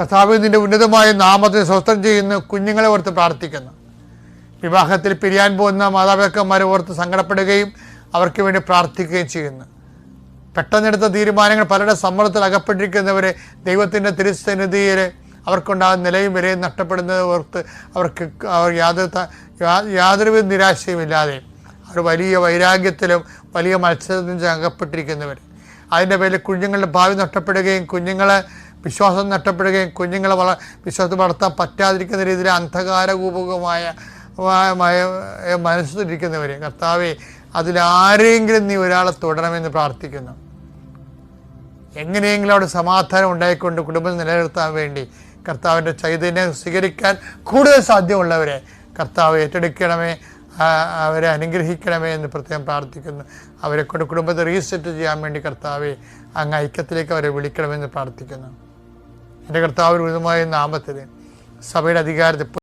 കർത്താവ് നിന്റെ ഉന്നതമായ നാമത്തെ സ്വസ്ഥം ചെയ്യുന്ന കുഞ്ഞുങ്ങളെ ഓർത്ത് പ്രാർത്ഥിക്കുന്നു. വിവാഹത്തിൽ പിരിയാൻ പോകുന്ന മാതാപിതാക്കന്മാരെ ഓർത്ത് സങ്കടപ്പെടുകയും അവർക്ക് വേണ്ടി പ്രാർത്ഥിക്കുകയും ചെയ്യുന്നു. പെട്ടെന്നെടുത്ത തീരുമാനങ്ങൾ പലരുടെ സമ്മർദ്ദത്തിൽ അകപ്പെട്ടിരിക്കുന്നവരെ ദൈവത്തിന്റെ തിരുസന്നിധിയിൽ അവർക്കുണ്ടാകുന്ന നിലയും വിലയും നഷ്ടപ്പെടുന്നത് ഓർത്ത് അവർക്ക് അവർ യാതൊരു യാതൊരുവിധ നിരാശയും ഇല്ലാതെ അവർ വലിയ വൈരാഗ്യത്തിലും വലിയ മത്സരത്തിലും അകപ്പെട്ടിരിക്കുന്നവർ. അതിന്റെ പേരിൽ കുഞ്ഞുങ്ങളുടെ ഭാവി നഷ്ടപ്പെടുകയും കുഞ്ഞുങ്ങളെ വിശ്വാസം നഷ്ടപ്പെടുകയും കുഞ്ഞുങ്ങളെ വള വിശ്വാസം വളർത്താൻ പറ്റാതിരിക്കുന്ന രീതിയിൽ അന്ധകാരകൂപകമായ മായ- മായ- മനസ്സിലിരിക്കുന്നവർ കർത്താവെ അതിലാരെങ്കിലും നീ ഒരാളെ തുടരണമെന്ന് പ്രാർത്ഥിക്കുന്നു. എങ്ങനെയെങ്കിലും അവിടെ സമാധാനം ഉണ്ടായിക്കൊണ്ട് കുടുംബം നിലനിർത്താൻ വേണ്ടി കർത്താവിന്റെ ചൈതന്യം സ്വീകരിക്കാൻ കൂടുതൽ സാധ്യമുള്ളവരെ കർത്താവ് ഏറ്റെടുക്കണമേ അവരെ അനുഗ്രഹിക്കണമേ എന്ന് പ്രത്യേകം പ്രാർത്ഥിക്കുന്നു. അവരെ കൊണ്ട് കുടുംബത്തെ റീസെറ്റ് ചെയ്യാൻ വേണ്ടി കർത്താവെ അങ്ങ് ഐക്യത്തിലേക്ക് അവരെ വിളിക്കണമെന്ന് പ്രാർത്ഥിക്കുന്നു. എന്റെ കർത്താവ് ഉചിതമായ നാമത്തിൽ സഭയുടെ അധികാരത്തിൽ